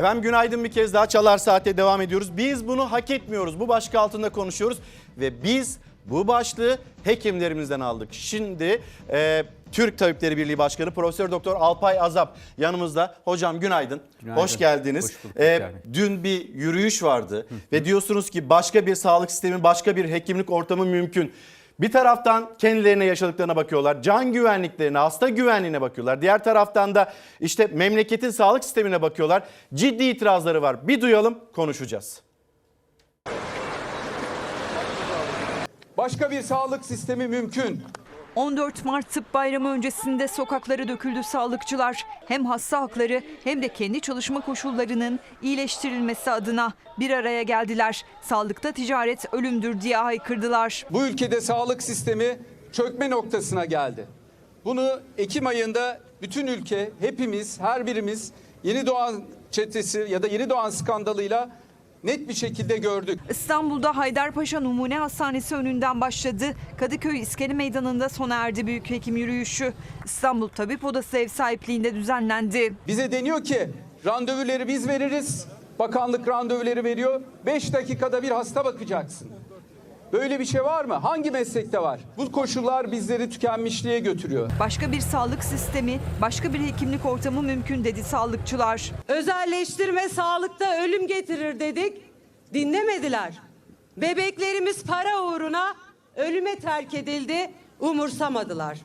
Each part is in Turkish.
Efendim günaydın bir kez daha Çalar Saat'e devam ediyoruz. Biz bunu hak etmiyoruz. Bu başlık altında konuşuyoruz ve biz bu başlığı hekimlerimizden aldık. Şimdi e, Türk Tabipleri Birliği Başkanı Profesör Doktor Alpay Azap yanımızda. Hocam günaydın. Günaydın. Hoş geldiniz. Hoş bulduk, E, hoş geldin. dün bir yürüyüş vardı ve diyorsunuz ki başka bir sağlık sistemi, başka bir hekimlik ortamı mümkün. Bir taraftan kendilerine yaşadıklarına bakıyorlar. Can güvenliklerine, hasta güvenliğine bakıyorlar. Diğer taraftan da işte memleketin sağlık sistemine bakıyorlar. Ciddi itirazları var. Bir duyalım, konuşacağız. Başka bir sağlık sistemi mümkün. 14 Mart Tıp Bayramı öncesinde sokaklara döküldü sağlıkçılar. Hem hasta hakları hem de kendi çalışma koşullarının iyileştirilmesi adına bir araya geldiler. Sağlıkta ticaret ölümdür diye haykırdılar. Bu ülkede sağlık sistemi çökme noktasına geldi. Bunu Ekim ayında bütün ülke, hepimiz, her birimiz yeni doğan çetesi ya da yeni doğan skandalıyla net bir şekilde gördük. İstanbul'da Haydarpaşa Numune Hastanesi önünden başladı. Kadıköy İskele Meydanı'nda sona erdi büyük hekim yürüyüşü. İstanbul Tabip Odası ev sahipliğinde düzenlendi. Bize deniyor ki randevuları biz veririz. Bakanlık randevuları veriyor. 5 dakikada bir hasta bakacaksın. Böyle bir şey var mı? Hangi meslekte var? Bu koşullar bizleri tükenmişliğe götürüyor. Başka bir sağlık sistemi, başka bir hekimlik ortamı mümkün dedi sağlıkçılar. Özelleştirme sağlıkta ölüm getirir dedik. Dinlemediler. Bebeklerimiz para uğruna ölüme terk edildi. Umursamadılar.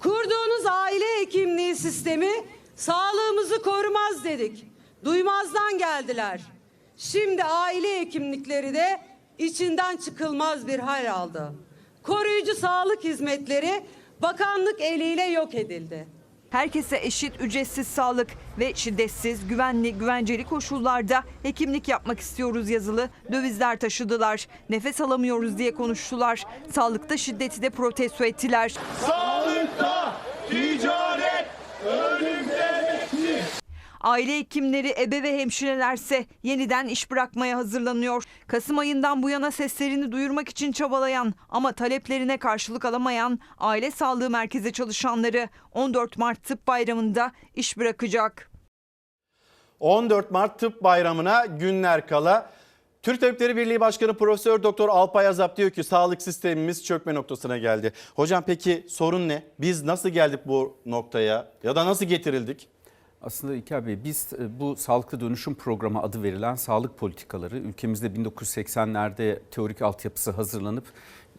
Kurduğunuz aile hekimliği sistemi sağlığımızı korumaz dedik. Duymazdan geldiler. Şimdi aile hekimlikleri de içinden çıkılmaz bir hal aldı. Koruyucu sağlık hizmetleri bakanlık eliyle yok edildi. Herkese eşit ücretsiz sağlık ve şiddetsiz, güvenli, güvenceli koşullarda hekimlik yapmak istiyoruz yazılı dövizler taşıdılar. Nefes alamıyoruz diye konuştular. Sağlıkta şiddeti de protesto ettiler. Sağlıkta ticaret ölüm demektir. Aile hekimleri, ebe ve hemşirelerse yeniden iş bırakmaya hazırlanıyor. Kasım ayından bu yana seslerini duyurmak için çabalayan ama taleplerine karşılık alamayan aile sağlığı merkezi çalışanları 14 Mart Tıp Bayramı'nda iş bırakacak. 14 Mart Tıp Bayramı'na günler kala Türk Tabipleri Birliği Başkanı Profesör Doktor Alpay Azap diyor ki sağlık sistemimiz çökme noktasına geldi. Hocam peki sorun ne? Biz nasıl geldik bu noktaya ya da nasıl getirildik? Aslında İlker Bey biz e, bu sağlıklı dönüşüm programı adı verilen sağlık politikaları ülkemizde 1980'lerde teorik altyapısı hazırlanıp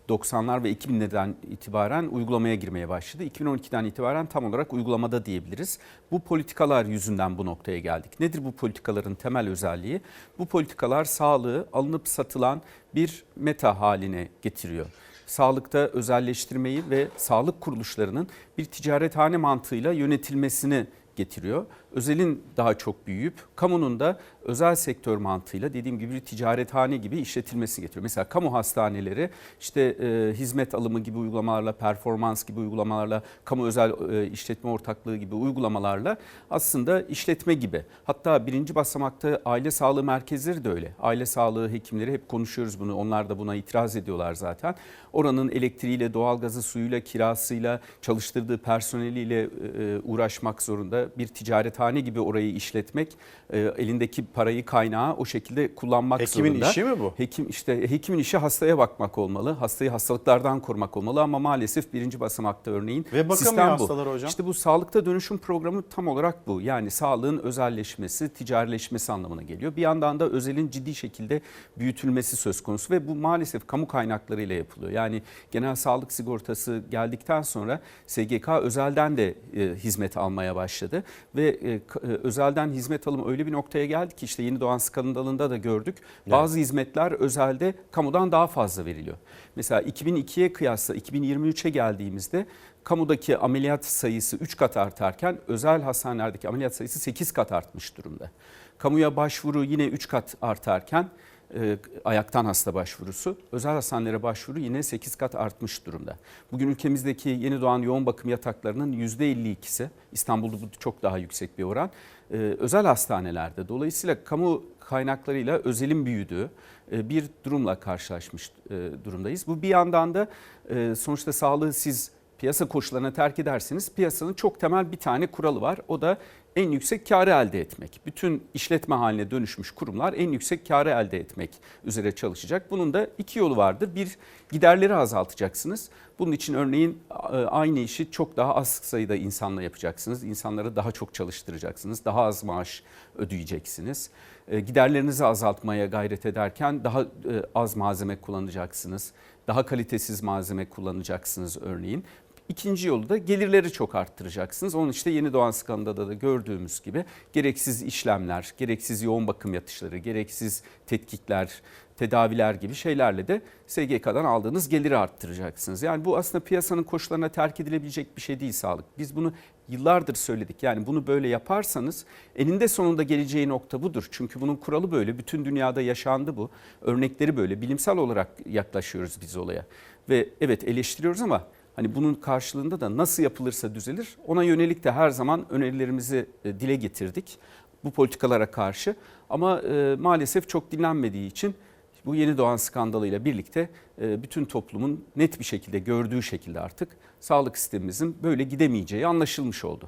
90'lar ve 2000'lerden itibaren uygulamaya girmeye başladı. 2012'den itibaren tam olarak uygulamada diyebiliriz. Bu politikalar yüzünden bu noktaya geldik. Nedir bu politikaların temel özelliği? Bu politikalar sağlığı alınıp satılan bir meta haline getiriyor sağlıkta özelleştirmeyi ve sağlık kuruluşlarının bir ticarethane mantığıyla yönetilmesini getiriyor. Özelin daha çok büyüyüp kamunun da özel sektör mantığıyla dediğim gibi bir ticarethane gibi işletilmesi getiriyor. Mesela kamu hastaneleri işte e, hizmet alımı gibi uygulamalarla, performans gibi uygulamalarla, kamu özel e, işletme ortaklığı gibi uygulamalarla aslında işletme gibi. Hatta birinci basamakta aile sağlığı merkezleri de öyle. Aile sağlığı hekimleri hep konuşuyoruz bunu. Onlar da buna itiraz ediyorlar zaten. Oranın elektriğiyle, doğalgazı, suyuyla, kirasıyla, çalıştırdığı personeliyle e, uğraşmak zorunda. Bir ticarethane gibi orayı işletmek, e, elindeki parayı kaynağı o şekilde kullanmak Hekimin zorunda. işi mi bu? Hekim işte hekimin işi hastaya bakmak olmalı. Hastayı hastalıklardan korumak olmalı ama maalesef birinci basamakta örneğin Ve sistem bu. hastalara hocam. İşte bu sağlıkta dönüşüm programı tam olarak bu. Yani sağlığın özelleşmesi, ticarileşmesi anlamına geliyor. Bir yandan da özelin ciddi şekilde büyütülmesi söz konusu ve bu maalesef kamu kaynaklarıyla yapılıyor. Yani genel sağlık sigortası geldikten sonra SGK özelden de e, hizmet almaya başladı ve e, e, özelden hizmet alımı öyle bir noktaya geldi ki işte yeni doğan skandalında da gördük. Bazı hizmetler özelde kamudan daha fazla veriliyor. Mesela 2002'ye kıyasla 2023'e geldiğimizde kamudaki ameliyat sayısı 3 kat artarken özel hastanelerdeki ameliyat sayısı 8 kat artmış durumda. Kamuya başvuru yine 3 kat artarken e, ayaktan hasta başvurusu, özel hastanelere başvuru yine 8 kat artmış durumda. Bugün ülkemizdeki yeni doğan yoğun bakım yataklarının %52'si, İstanbul'da bu çok daha yüksek bir oran, e, özel hastanelerde. Dolayısıyla kamu kaynaklarıyla özelin büyüdüğü e, bir durumla karşılaşmış durumdayız. Bu bir yandan da sonuçta sağlığı siz piyasa koşullarına terk ederseniz piyasanın çok temel bir tane kuralı var. O da en yüksek karı elde etmek. Bütün işletme haline dönüşmüş kurumlar en yüksek karı elde etmek üzere çalışacak. Bunun da iki yolu vardır. Bir giderleri azaltacaksınız. Bunun için örneğin e, aynı işi çok daha az sayıda insanla yapacaksınız. İnsanları daha çok çalıştıracaksınız. Daha az maaş ödeyeceksiniz. E, Giderlerinizi azaltmaya gayret ederken daha e, az malzeme kullanacaksınız. Daha kalitesiz malzeme kullanacaksınız örneğin. İkinci yolu da gelirleri çok arttıracaksınız. Onun işte yeni doğan skandalda da gördüğümüz gibi gereksiz işlemler, gereksiz yoğun bakım yatışları, gereksiz tetkikler, tedaviler gibi şeylerle de SGK'dan aldığınız geliri arttıracaksınız. Yani bu aslında piyasanın koşullarına terk edilebilecek bir şey değil sağlık. Biz bunu yıllardır söyledik. Yani bunu böyle yaparsanız eninde sonunda geleceği nokta budur. Çünkü bunun kuralı böyle. Bütün dünyada yaşandı bu. Örnekleri böyle. Bilimsel olarak yaklaşıyoruz biz olaya. Ve evet eleştiriyoruz ama Hani bunun karşılığında da nasıl yapılırsa düzelir ona yönelik de her zaman önerilerimizi e, dile getirdik bu politikalara karşı. Ama e, maalesef çok dinlenmediği için bu yeni doğan skandalıyla birlikte e, bütün toplumun net bir şekilde gördüğü şekilde artık sağlık sistemimizin böyle gidemeyeceği anlaşılmış oldu.